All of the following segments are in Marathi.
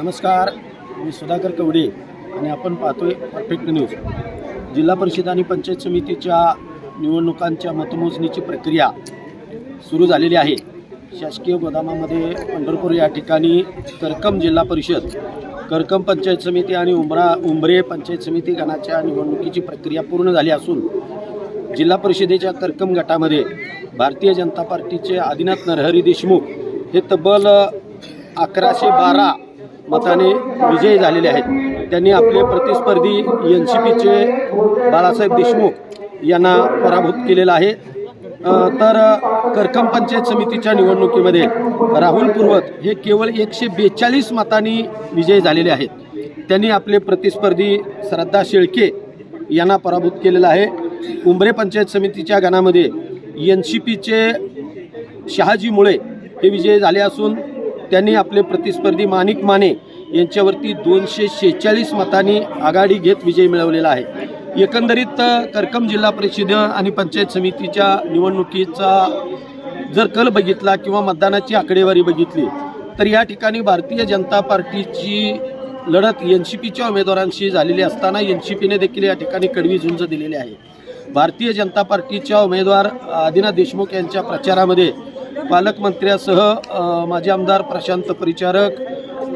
नमस्कार मी सुधाकर कवडे आणि आपण पाहतोय परफेक्ट न्यूज जिल्हा परिषद आणि पंचायत समितीच्या निवडणुकांच्या मतमोजणीची प्रक्रिया सुरू झालेली आहे. शासकीय गोदामामध्ये पंढरपूर या ठिकाणी करकम जिल्हा परिषद करकम पंचायत समिती आणि उमरा उंबरे पंचायत समिती गणाच्या निवडणुकीची प्रक्रिया पूर्ण झाली असून जिल्हा परिषदेच्या करकम गटामध्ये भारतीय जनता पार्टीचे आदिनाथ नरहरी देशमुख हे तब्बल अकराशे बारा मताने विजयी झालेले आहेत. त्यांनी आपले प्रतिस्पर्धी एन सी पीचे बाळासाहेब देशमुख यांना पराभूत केलेलं आहे. तर करकम पंचायत समितीच्या निवडणुकीमध्ये राहुल पूर्वत हे केवळ एकशे बेचाळीस मतांनी विजयी झालेले आहेत. त्यांनी आपले प्रतिस्पर्धी श्रद्धा शेळके यांना पराभूत केलेला आहे. उंबरे पंचायत समितीच्या गणामध्ये एन सी पीचे शहाजी मुळे हे विजयी झाले असून त्यांनी आपले प्रतिस्पर्धी माणिक माने यांच्यावरती दोनशे शेहेचाळीस मतांनी आघाडी घेत विजय मिळवलेला आहे. एकंदरीत करकम जिल्हा परिषद आणि पंचायत समितीच्या निवडणुकीचा जर कल बघितला किंवा मतदानाची आकडेवारी बघितली तर या ठिकाणी भारतीय जनता पार्टीची लढत एन सी पीच्या उमेदवारांशी झालेली असताना एन सी पीने देखील या ठिकाणी कडवी झुंज दिलेली आहे. भारतीय जनता पार्टीच्या उमेदवार आदिनाथ देशमुख यांच्या प्रचारामध्ये पालकमंत्र्यासह माजी आमदार प्रशांत परिचारक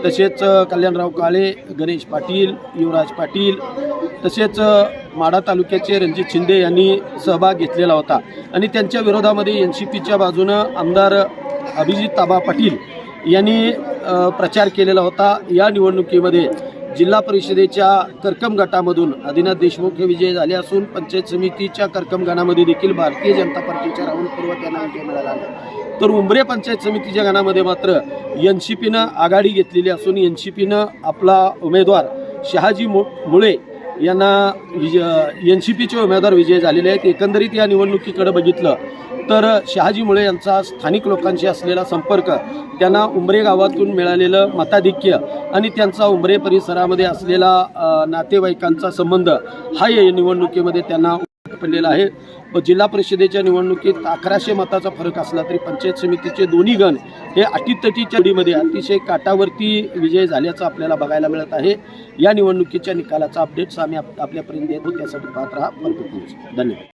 तसेच कल्याणराव काळे गणेश पाटील युवराज पाटील तसेच माडा माढा तालुक्याचे रणजित शिंदे यांनी सहभाग घेतलेला होता. आणि त्यांच्या विरोधामध्ये एन सी पीच्या बाजूनं आमदार अभिजित ताबा पाटील यांनी प्रचार केलेला होता. या निवडणुकीमध्ये जिल्हा परिषदेच्या करकम गटामधून आदिनाथ देशमुख हे विजय झाले असून पंचायत समितीच्या करकम गणामध्ये देखील भारतीय जनता पार्टीच्या राहुल पर्वत यांना विजय मिळाला आहे. तर उंबरे पंचायत समितीच्या गणामध्ये मात्र एन सी पीनं आघाडी घेतलेली असून एन सी पीनं आपला उमेदवार शहाजी मु मुळे यांना विजय एन सी पीचे उमेदवार विजय झालेले आहेत. एकंदरीत या निवडणुकीकडे बघितलं तर शहाजी मुळे यांचा स्थानिक लोकांशी असलेला संपर्क त्यांना उंबरे गावातून मिळालेलं मताधिक्य आणि त्यांचा उंबरे परिसरामध्ये असलेला नातेवाईकांचा संबंध हा या निवडणुकीमध्ये त्यांना पडलेला आहे. व जिल्हा परिषदेच्या निवडणुकीत अकराशे मताचा फरक असला तरी पंचायत समितीचे दोन्ही गण हे अटीतटीच्या डीमध्ये अतिशय काटावरती विजय झाल्याचं आपल्याला बघायला मिळत आहे. या निवडणुकीच्या निकालाचा अपडेट्स आम्ही आप- आपल्यापर्यंत देतो त्यासाठी पाहत राहा भरपूर धन्यवाद.